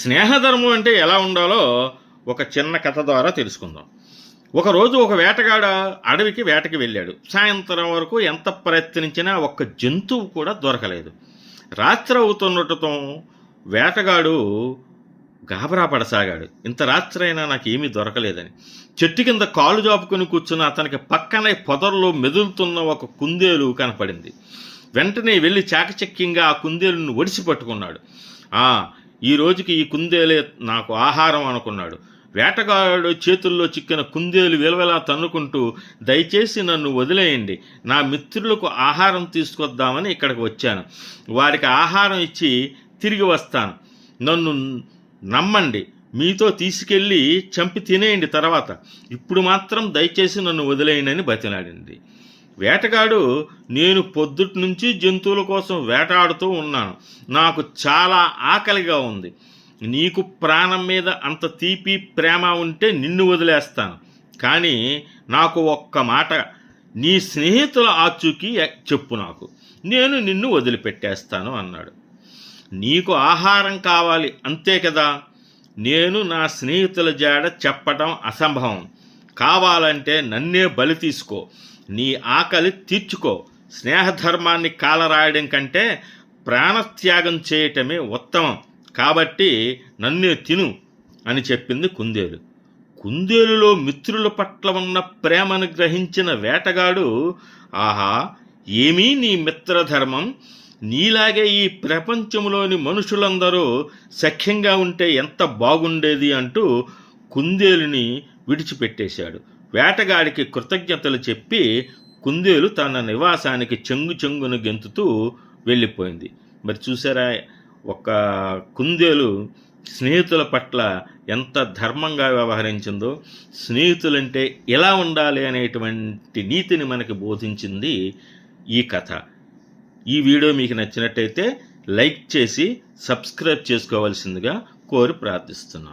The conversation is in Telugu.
స్నేహధర్మం అంటే ఎలా ఉండాలో ఒక చిన్న కథ ద్వారా తెలుసుకుందాం. ఒకరోజు ఒక వేటగాడ అడవికి వేటకి వెళ్ళాడు. సాయంత్రం వరకు ఎంత ప్రయత్నించినా ఒక్క జంతువు కూడా దొరకలేదు. రాత్రి అవుతున్నట్టుతో వేటగాడు గాబరా పడసాగాడు. ఇంత రాత్రి అయినా నాకు ఏమీ దొరకలేదని. చెట్టు కింద కాలు జాపుకొని కూర్చున్న అతనికి పక్కనే పొదల్లో మెదులుతున్న ఒక కుందేలు కనపడింది. వెంటనే వెళ్ళి చాకచక్యంగా ఆ కుందేలును ఒడిసి పట్టుకున్నాడు. ఆ ఈ రోజుకి ఈ కుందేలే నాకు ఆహారం అనుకున్నాడు. వేటగాడు చేతుల్లో చిక్కిన కుందేలు విలవిలా తన్నుకుంటూ దయచేసి నన్ను వదిలేయండి. నా మిత్రులకు ఆహారం తీసుకొద్దామని ఇక్కడికి వచ్చాను. వారికి ఆహారం ఇచ్చి తిరిగి వస్తాను. నన్ను నమ్మండి. మీతో తీసుకెళ్ళి చంపి తినేయండి తర్వాత. ఇప్పుడు మాత్రం దయచేసి నన్ను వదిలేయండి అని బతిలాడింది. వేటగాడు నేను పొద్దుటి నుంచి జంతువుల కోసం వేటాడుతూ ఉన్నాను. నాకు చాలా ఆకలిగా ఉంది. నీకు ప్రాణం మీద అంత తీపి ప్రేమ ఉంటే నిన్ను వదిలేస్తాను. కానీ నాకు ఒక్క మాట నీ స్నేహితుల ఆచూకీ చెప్పు నాకు. నేను నిన్ను వదిలిపెట్టేస్తాను అన్నాడు. నీకు ఆహారం కావాలి అంతే కదా? నేను నా స్నేహితుల జాడ చెప్పటం అసంభవం. కావాలంటే నన్నే బలి తీసుకో. నీ ఆకలి తీర్చుకో. స్నేహధర్మాన్ని కాలరాయడం కంటే ప్రాణత్యాగం చేయటమే ఉత్తమం. కాబట్టి నన్నే తిను అని చెప్పింది కుందేలు. కుందేలులో మిత్రుల పట్ల ఉన్న ప్రేమను గ్రహించిన వేటగాడు ఆహా ఏమీ నీ మిత్రధర్మం? నీలాగే ఈ ప్రపంచంలోని మనుషులందరూ సఖ్యంగా ఉంటే ఎంత బాగుండేది అంటూ కుందేలుని విడిచిపెట్టేశాడు. వేటగాడికి కృతజ్ఞతలు చెప్పి కుందేలు తన నివాసానికి చెంగు చెంగును గెంతుతూ వెళ్ళిపోయింది. మరి చూసారా ఒక కుందేలు స్నేహితుల పట్ల ఎంత ధర్మంగా వ్యవహరించిందో స్నేహితులంటే ఎలా ఉండాలి అనేటువంటి నీతిని మనకి బోధించింది ఈ కథ. ఈ వీడియో మీకు నచ్చినట్టయితే లైక్ చేసి సబ్స్క్రైబ్ చేసుకోవాల్సిందిగా కోరి ప్రార్థిస్తున్నాను.